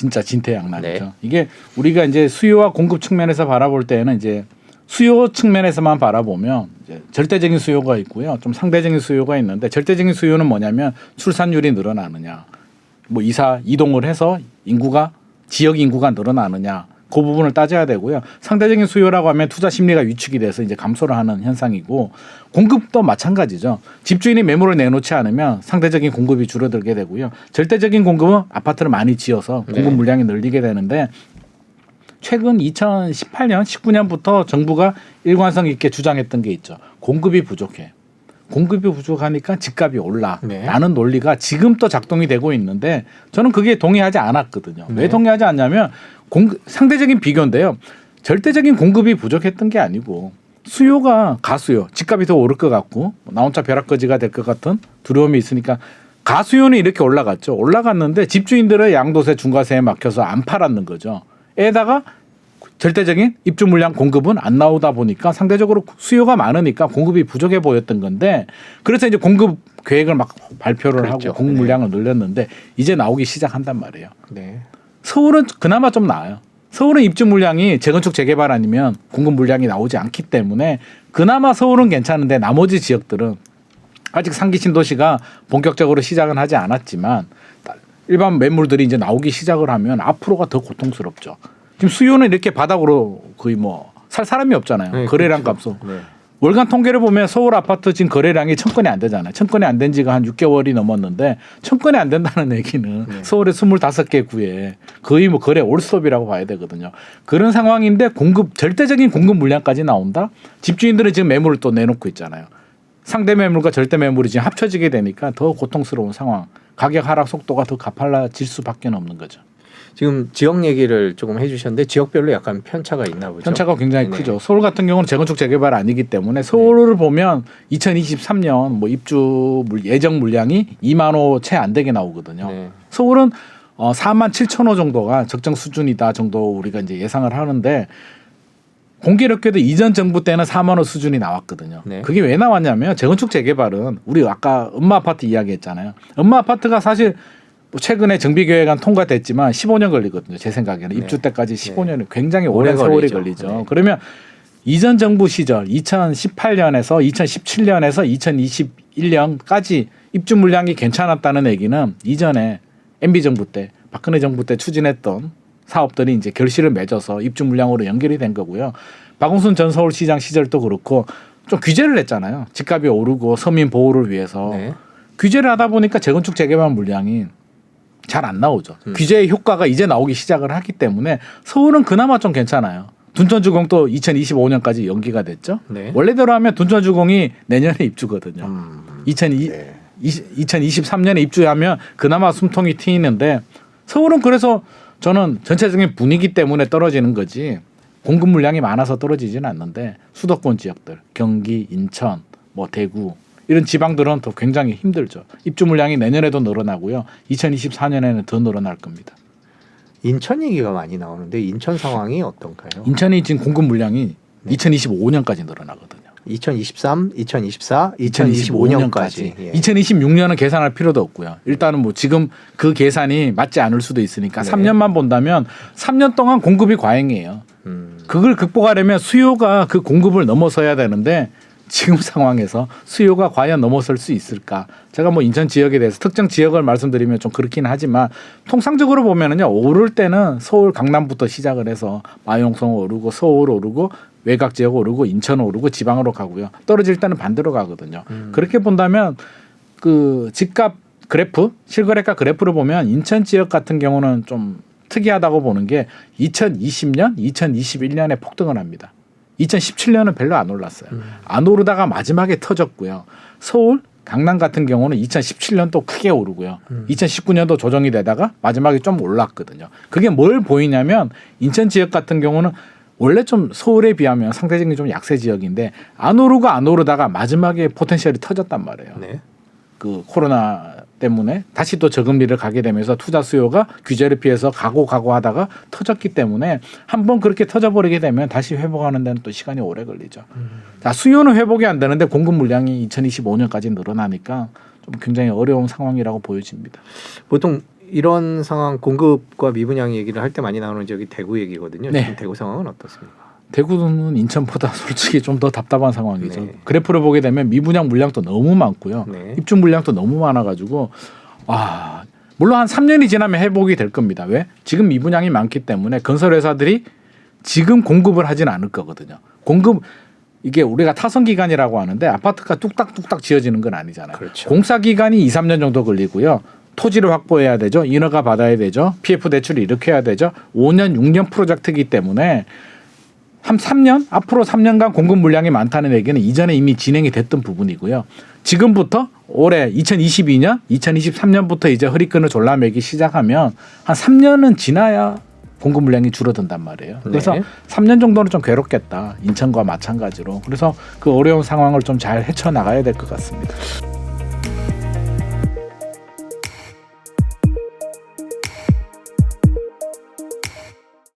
진짜 진퇴양난이죠. 네. 이게 우리가 이제 수요와 공급 측면에서 바라볼 때는 이제 수요 측면에서만 바라보면 이제 절대적인 수요가 있고요. 좀 상대적인 수요가 있는데 절대적인 수요는 뭐냐면 출산율이 늘어나느냐, 뭐 이사 이동을 해서 인구가 지역 인구가 늘어나느냐 그 부분을 따져야 되고요. 상대적인 수요라고 하면 투자 심리가 위축이 돼서 이제 감소를 하는 현상이고 공급도 마찬가지죠. 집주인이 매물을 내놓지 않으면 상대적인 공급이 줄어들게 되고요. 절대적인 공급은 아파트를 많이 지어서 공급 네. 물량이 늘리게 되는데 최근 2018년, 19년부터 정부가 일관성 있게 주장했던 게 있죠. 공급이 부족해. 공급이 부족하니까 집값이 올라. 네. 라는 논리가 지금 또 작동이 되고 있는데 저는 그게 동의하지 않았거든요. 네. 왜 동의하지 않냐면 공급, 상대적인 비교인데요. 절대적인 공급이 부족했던 게 아니고 수요가 가수요. 집값이 더 오를 것 같고 나 혼자 벼락거지가 될 것 같은 두려움이 있으니까 가수요는 이렇게 올라갔죠. 올라갔는데 집주인들의 양도세 중과세에 막혀서 안 팔았는 거죠. 에다가 절대적인 입주 물량 공급은 안 나오다 보니까 상대적으로 수요가 많으니까 공급이 부족해 보였던 건데 그래서 이제 공급 계획을 막 발표를 그랬죠. 하고 공급 물량을 늘렸는데 이제 나오기 시작한단 말이에요. 네. 서울은 그나마 좀 나아요. 서울은 입주 물량이 재건축 재개발 아니면 공급 물량이 나오지 않기 때문에 그나마 서울은 괜찮은데 나머지 지역들은 아직 상기 신도시가 본격적으로 시작은 하지 않았지만 일반 매물들이 이제 나오기 시작을 하면 앞으로가 더 고통스럽죠. 지금 수요는 이렇게 바닥으로 거의 뭐 살 사람이 없잖아요. 네, 거래량 그렇죠. 값도. 네. 월간 통계를 보면 서울 아파트 지금 거래량이 천 건이 안 되잖아요. 천 건이 안 된 지가 한 6개월이 넘었는데 천 건이 안 된다는 얘기는 네. 서울의 25개 구에 거의 뭐 거래 올스톱이라고 봐야 되거든요. 그런 상황인데 공급 절대적인 공급 물량까지 나온다. 집주인들은 지금 매물을 또 내놓고 있잖아요. 상대 매물과 절대 매물이 지금 합쳐지게 되니까 더 고통스러운 상황. 가격 하락 속도가 더 가팔라질 수밖에 없는 거죠. 지금 지역 얘기를 조금 해주셨는데 지역별로 약간 편차가 있나 보죠. 편차가 굉장히 네. 크죠. 서울 같은 경우는 재건축 재개발 아니기 때문에 서울을 보면 2023년 뭐 입주 물- 예정 물량이 2만 호 채 안 되게 나오거든요. 네. 서울은 어 4만 7천 호 정도가 적정 수준이다 정도 우리가 이제 예상을 하는데 공교롭게도 이전 정부 때는 4만 호 수준이 나왔거든요. 네. 그게 왜 나왔냐면 재건축 재개발은 우리 아까 엄마 아파트 이야기했잖아요. 엄마 아파트가 사실 뭐 최근에 정비 계획안 통과됐지만 15년 걸리거든요. 제 생각에는 네. 입주 때까지 15년이 굉장히 오랜 세월이 걸리죠. 걸리죠. 네. 그러면 이전 정부 시절 2018년에서 2017년에서 2021년까지 입주 물량이 괜찮았다는 얘기는 이전에 MB 정부 때 박근혜 정부 때 추진했던 사업들이 이제 결실을 맺어서 입주 물량으로 연결이 된 거고요. 박원순 전 서울시장 시절도 그렇고 좀 규제를 했잖아요. 집값이 오르고 서민 보호를 위해서 네. 규제를 하다 보니까 재건축 재개발 물량이 잘 안 나오죠. 음. 규제의 효과가 이제 나오기 시작을 하기 때문에 서울은 그나마 좀 괜찮아요. 둔천주공도 2025년까지 연기가 됐죠. 네. 원래대로 하면 둔천주공이 내년에 입주거든요. 음. 2002, 네. 2023년에 입주하면 그나마 숨통이 트이는데 서울은 그래서 저는 전체적인 분위기 때문에 떨어지는 거지 공급 물량이 많아서 떨어지지는 않는데 수도권 지역들 경기 인천 뭐 대구 이런 지방들은 더 굉장히 힘들죠 입주 물량이 내년에도 늘어나고요 2024년에는 더 늘어날 겁니다 인천 얘기가 많이 나오는데 인천 상황이 어떤가요? 인천이 지금 공급 물량이 네. 2025년까지 늘어나거든요 2023, 2024, 2025년까지. 2025년까지. 예. 2026년은 계산할 필요도 없고요. 일단은 뭐 지금 그 계산이 맞지 않을 수도 있으니까 네. 3년만 본다면 3년 동안 공급이 과잉이에요. 음. 그걸 극복하려면 수요가 그 공급을 넘어서야 되는데 지금 상황에서 수요가 과연 넘어설 수 있을까? 제가 뭐 인천 지역에 대해서 특정 지역을 말씀드리면 좀 그렇긴 하지만 통상적으로 보면은요 오를 때는 서울 강남부터 시작을 해서 마용성 오르고 서울 오르고 외곽 지역 오르고 인천 오르고 지방으로 가고요 떨어질 때는 반대로 가거든요. 음. 그렇게 본다면 그 집값 그래프 실거래가 그래프를 보면 인천 지역 같은 경우는 좀 특이하다고 보는 게 2020년, 2021년에 폭등을 합니다. 2017년은 별로 안 올랐어요. 음. 안 오르다가 마지막에 터졌고요. 서울, 강남 같은 경우는 2017년도 크게 오르고요. 음. 2019년도 조정이 되다가 마지막에 좀 올랐거든요. 그게 뭘 보이냐면 인천 지역 같은 경우는 원래 좀 서울에 비하면 상대적인 좀 약세 지역인데 안 오르고 안 오르다가 마지막에 포텐셜이 터졌단 말이에요. 네. 그 코로나 때문에 다시 또 저금리를 가게 되면서 투자 수요가 규제를 피해서 가고 가고 하다가 터졌기 때문에 한번 그렇게 터져버리게 되면 다시 회복하는 데는 또 시간이 오래 걸리죠. 음. 자, 수요는 회복이 안 되는데 공급 물량이 2025년까지 늘어나니까 좀 굉장히 어려운 상황이라고 보여집니다. 보통 이런 상황 공급과 미분양 얘기를 할 때 많이 나오는 지역이 대구 얘기거든요. 네. 지금 대구 상황은 어떻습니까? 대구는 인천보다 솔직히 좀 더 답답한 상황이죠. 네. 그래프를 보게 되면 미분양 물량도 너무 많고요. 네. 입주 물량도 너무 많아가지고 아 물론 한 3년이 지나면 회복이 될 겁니다. 왜? 지금 미분양이 많기 때문에 건설 회사들이 지금 공급을 하진 않을 거거든요. 공급 이게 우리가 타선 기간이라고 하는데 아파트가 뚝딱뚝딱 지어지는 건 아니잖아요. 그렇죠. 공사 기간이 2, 3년 정도 걸리고요. 토지를 확보해야 되죠. 인허가 받아야 되죠. PF 대출을 이렇게 해야 되죠. 5년, 6년 프로젝트이기 때문에 한 3년 앞으로 3년간 공급 물량이 많다는 얘기는 이전에 이미 진행이 됐던 부분이고요. 지금부터 올해 2022년, 2023년부터 이제 허리끈을 졸라매기 시작하면 한 3년은 지나야 공급 물량이 줄어든단 말이에요. 그래서 네. 3년 정도는 좀 괴롭겠다. 인천과 마찬가지로. 그래서 그 어려운 상황을 좀 잘 헤쳐 나가야 될 것 같습니다.